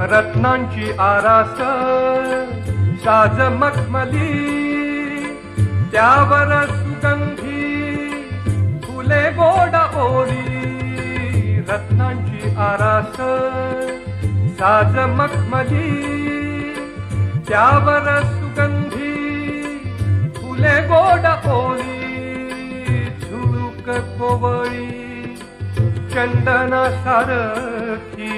रत्नांची आरास साज मखमली त्यावर सुगंधी फुले गोड ओली रत्नांची आरास साज मखमली त्यावर सुगंधी फुले गोड ओली झुळूक कोवळी चंदना सारखी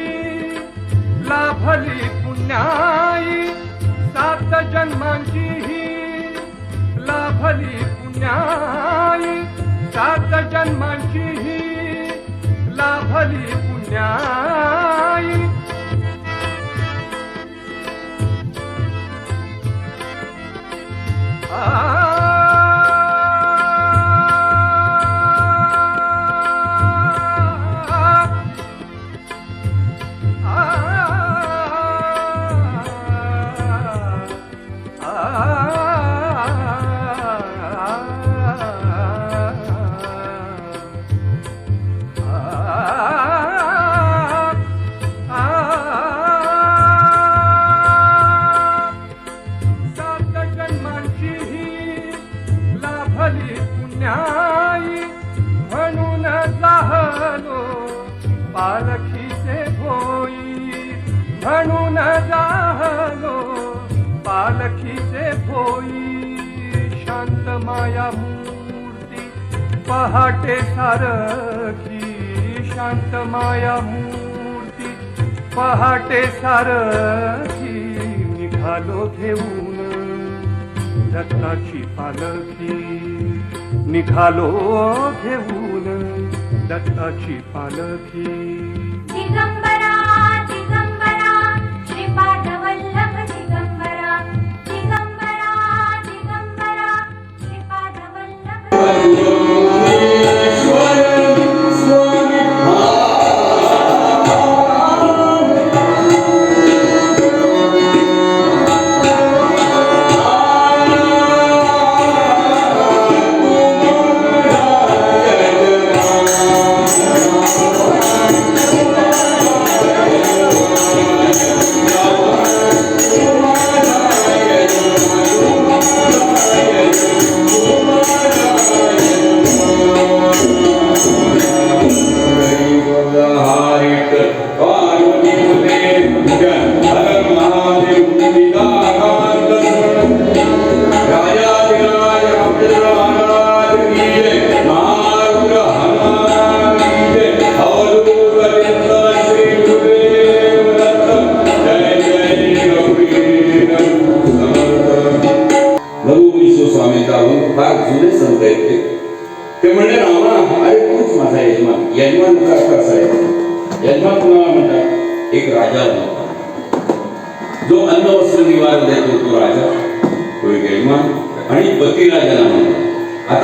पुण्याई सात जन्मांची ही लाभली पुण्याई. सात जन्मांची ही लाभली म्हणून जाहलो पालखीचे भोई म्हणून जा शांत माया मूर्ती पहाटे सारखी शांत माया मूर्ती पहाटे सारखी निघालो घेऊन दत्ताची पालखी. निघालो घेऊन दत्ताची पालखी. यजमान यजमान तुझा आहे कुणाला म्हणतात? एक राजा होता जो अन्न वस्त्र निवार देतो तो राजा तो जन्मान आणि पती राजाला म्हणतात. आता